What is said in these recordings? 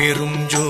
பெரும் ஜோ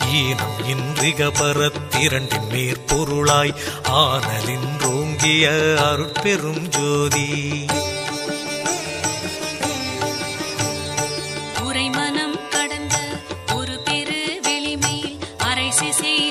ஈனம் இன்றிக பரத்திரண்டின் மேற்பொருளாய் ஆனலின்றோங்கிய அருட்பெரும் ஜோதி. உரைமனம் கடந்த ஒரு பெரு வெளிமையில் அரைசி சிசை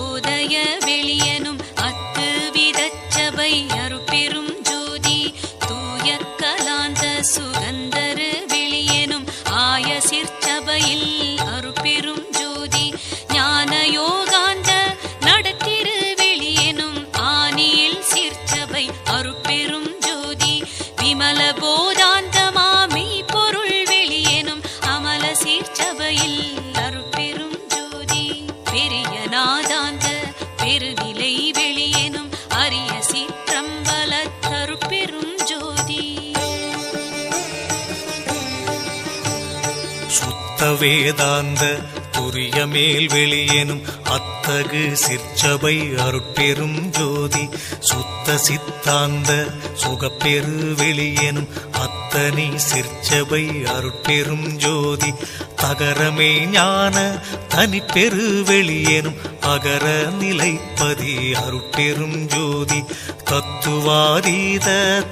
சுத்த வேதாந்த துரிய மேல் வெளியேனும் அத்தகு சிற்சபை அருட்பெரும் ஜோதி. சுத்த சித்தாந்த சுகப்பெரு வெளியேனும் அத்தனை சிற்சபை அருட்பெரும் ஜோதி. தகரமே ஞான தனிப்பெரு வெளியேனும் அகர நிலைப்பதி அருட்பெரும் ஜோதி. தத்துவாதீத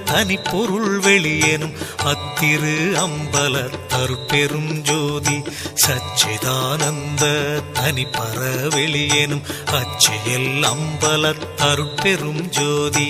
தனிப்பொருள் வெளியேனும் அத்திரு அம்பல தருப்பெரும் ஜோதி. சச்சிதானந்த தனிப்பற வெளியேனும் அச்சியல் அம்பல தருப்பெரும் ஜோதி.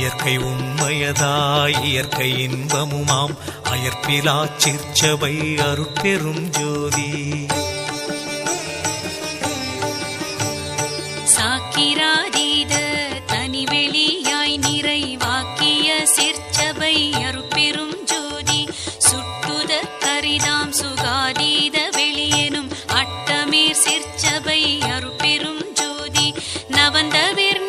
இயற்கை உண்மையதாய் இயற்கை இன்பமுமாம். அயற்பிலா சிற்சபை அருட்பெரும் ஜோதி. சாக்கிராதீத தனிவெளியாய் நிறைவாக்கிய சிற்சபை அருட்பெரும் ஜோதி. சுட்டுத கரிதாம் சுகாதீத வெளியெனும் அட்டமீர் சிற்சபை அருட்பெரும் ஜோதி. நவந்தவிர்